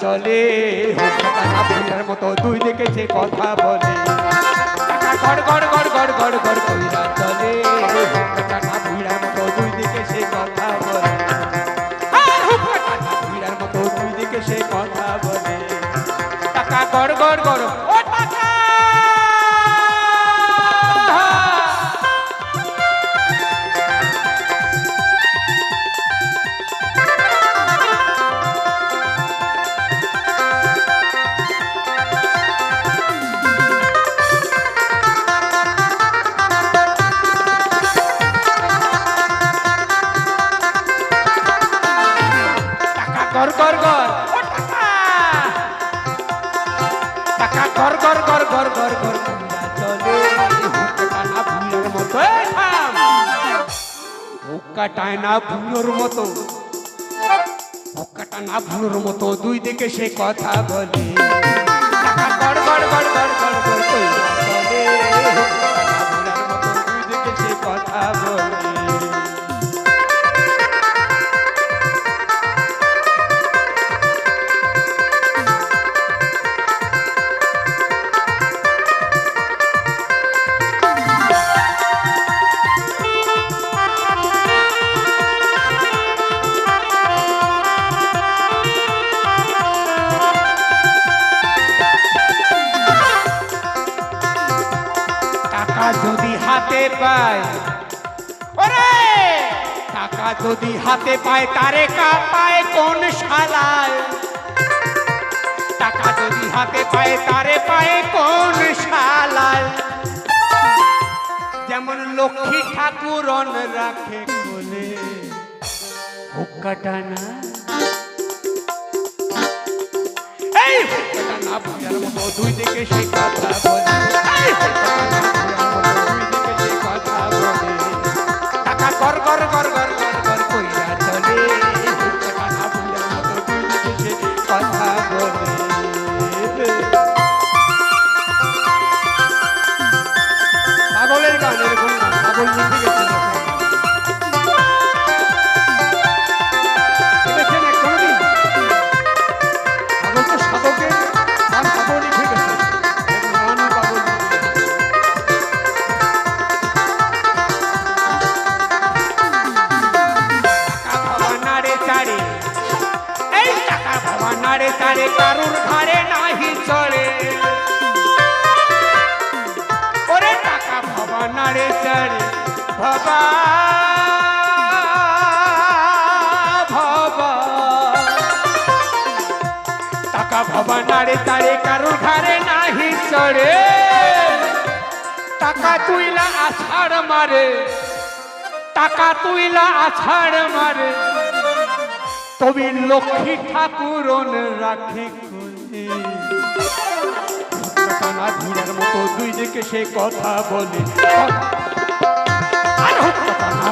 চলে আপনার মতো দুই দিকে সে কথা বলে গড় গড় গড় গড় গড় গড় কইরা চলে টাকা কর কর কর কর কর কর চলে ভিড়ের মতো হুক্কাটায় না ভুলোর মতো হুক্কাটা না ভুলোর মতো দুই দিকে সে কথা বলে টাকা কর কর কর কর কর কইরা চলে হাতে পায়। ওরে! টাকা যদি হাতে পায়, তারে কাপায় কোন শালায়? টাকা যদি হাতে পায়, তারে পায় কোন শালায়? যেমন লক্ষ্মী ঠাকুরন রাখে কোলে। হুক্কাটা না এই হুক্কাটা না বুঝার মতো দুই দিকে সে কথা বলে। এই হুক্কাটা টাকা কর কর কর কর কর। চাড়ে ঘরে নাহি চড়ে। ওরে টাকা বাবা নাড়ে চাড়ে। বাবা বাবা টাকা বাবা নাড়ে তারে কারুর ঘরে নাহি চড়ে। টাকা তুইলা আছাড় মারে। টাকা তুইলা আছাড় মারে। তুমি লক্ষ্মী ঠাকুরন রাখে কানা ধুলার মতো দুই দিকে সে কথা বলে। আর কানা